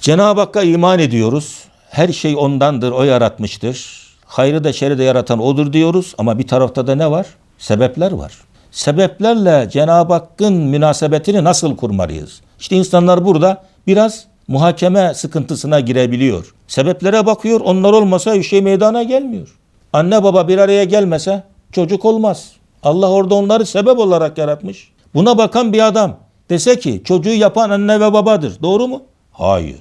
Cenab-ı Hakk'a iman ediyoruz. Her şey ondandır, o yaratmıştır. Hayrı da şerri de yaratan odur diyoruz ama bir tarafta da ne var? Sebepler var. Sebeplerle Cenab-ı Hakk'ın münasebetini nasıl kurmalıyız? İşte insanlar burada biraz muhakeme sıkıntısına girebiliyor. Sebeplere bakıyor, onlar olmasa bir şey meydana gelmiyor. Anne baba bir araya gelmese çocuk olmaz. Allah orada onları sebep olarak yaratmış. Buna bakan bir adam dese ki çocuğu yapan anne ve babadır. Doğru mu? Hayır.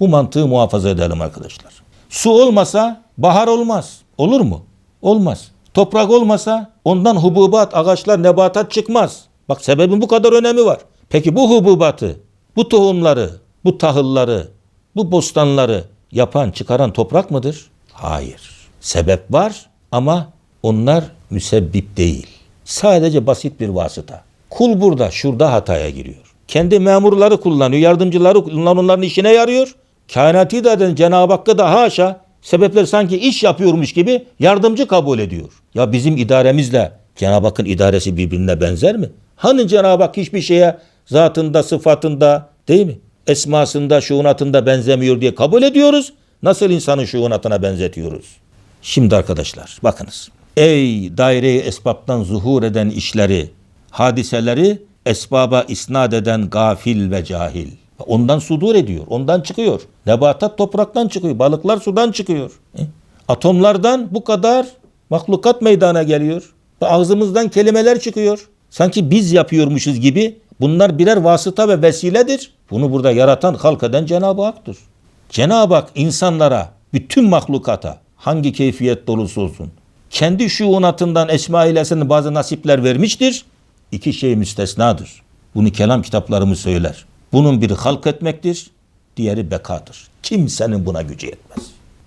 Bu mantığı muhafaza edelim arkadaşlar. Su olmasa bahar olmaz. Olur mu? Olmaz. Toprak olmasa ondan hububat, ağaçlar, nebatat çıkmaz. Bak sebebin bu kadar önemi var. Peki bu hububatı, bu tohumları, bu tahılları, bu bostanları yapan, çıkaran toprak mıdır? Hayır. Sebep var ama onlar müsebbip değil. Sadece basit bir vasıta. Kul burada, şurada hataya giriyor. Kendi memurları kullanıyor, yardımcıları kullanıyor, onların işine yarıyor. Kainatı da eden Cenab-ı Hakk'a da haşa sebepler sanki iş yapıyormuş gibi yardımcı kabul ediyor. Ya bizim idaremizle Cenab-ı Hakk'ın idaresi birbirine benzer mi? Hani Cenab-ı Hak hiçbir şeye zatında, sıfatında değil mi? Esmasında, şuunatında benzemiyor diye kabul ediyoruz. Nasıl insanın şuunatına benzetiyoruz? Şimdi arkadaşlar bakınız. Ey daire-i esbaptan zuhur eden işleri, hadiseleri esbaba isnat eden gafil ve cahil. Ondan sudur ediyor, ondan çıkıyor. Nebatat topraktan çıkıyor, balıklar sudan çıkıyor. E? Atomlardan bu kadar mahlukat meydana geliyor. Ağzımızdan kelimeler çıkıyor. Sanki biz yapıyormuşuz gibi bunlar birer vasıta ve vesiledir. Bunu burada yaratan, halk eden Cenab-ı Hak'tır. Cenab-ı Hak insanlara, bütün mahlukata hangi keyfiyet olursa olsun kendi şuunatından esma ilesinin bazı nasipler vermiştir. İki şey müstesnadır. Bunu kelam kitaplarımız söyler. Bunun biri halk etmektir, diğeri bekadır. Kimsenin buna gücü yetmez.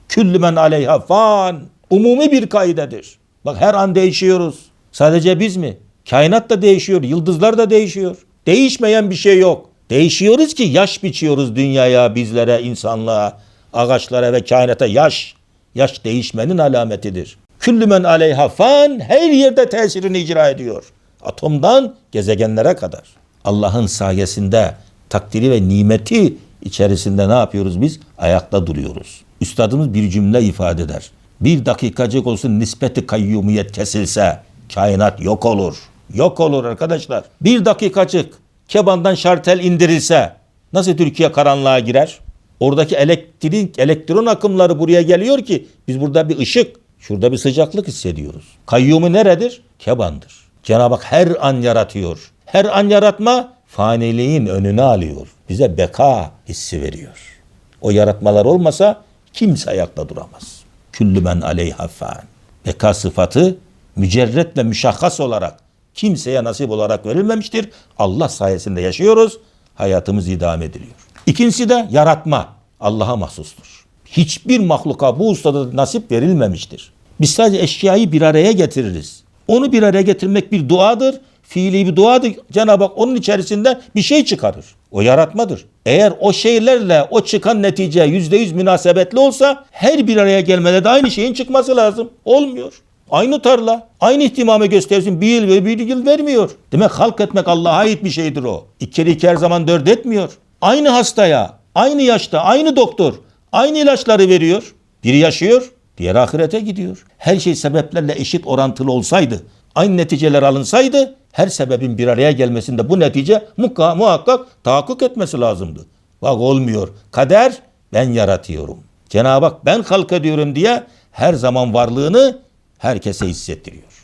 Küllü men aleyha fan. Umumi bir kaidedir. Bak her an değişiyoruz. Sadece biz mi? Kainat da değişiyor, yıldızlar da değişiyor. Değişmeyen bir şey yok. Değişiyoruz ki yaş biçiyoruz dünyaya, bizlere, insanlığa, ağaçlara ve kainata yaş. Yaş değişmenin alametidir. Küllü men aleyha fan her yerde tesirini icra ediyor. Atomdan gezegenlere kadar. Allah'ın sayesinde takdiri ve nimeti içerisinde ne yapıyoruz biz? Ayakta duruyoruz. Üstadımız bir cümle ifade eder. Bir dakikacık olsun nispeti kayyumiyet kesilse kainat yok olur. Yok olur arkadaşlar. Bir dakikacık kebandan şartel indirilse nasıl Türkiye karanlığa girer? Oradaki elektrik, elektron akımları buraya geliyor ki biz burada bir ışık, şurada bir sıcaklık hissediyoruz. Kayyumu neredir? Kebandır. Cenab-ı Hak her an yaratıyor. Her an yaratma faniliğin önünü alıyor. Bize beka hissi veriyor. O yaratmalar olmasa kimse ayakta duramaz. Küllü men aleyha fan. Beka sıfatı mücerret ve müşahhas olarak kimseye nasip olarak verilmemiştir. Allah sayesinde yaşıyoruz. Hayatımız idame ediliyor. İkincisi de yaratma. Allah'a mahsustur. Hiçbir mahluka bu ustada nasip verilmemiştir. Biz sadece eşyayı bir araya getiririz. Onu bir araya getirmek bir duadır. Fiili bir duadır. Cenab-ı Hak onun içerisinde bir şey çıkarır. O yaratmadır. Eğer o şeylerle o çıkan netice yüzde yüz münasebetli olsa her bir araya gelmede de aynı şeyin çıkması lazım. Olmuyor. Aynı tarla, aynı ihtimamı göstersin bir yıl ve bir yıl vermiyor. Demek halk etmek Allah'a ait bir şeydir o. İki kere iki her zaman dört etmiyor. Aynı hastaya, aynı yaşta, aynı doktor, aynı ilaçları veriyor. Biri yaşıyor, diğer ahirete gidiyor. Her şey sebeplerle eşit orantılı olsaydı, aynı neticeler alınsaydı, her sebebin bir araya gelmesinde bu netice muhakka, muhakkak tahakkuk etmesi lazımdı. Bak olmuyor. Kader ben yaratıyorum. Cenab-ı Hak ben halk ediyorum diye her zaman varlığını herkese hissettiriyor.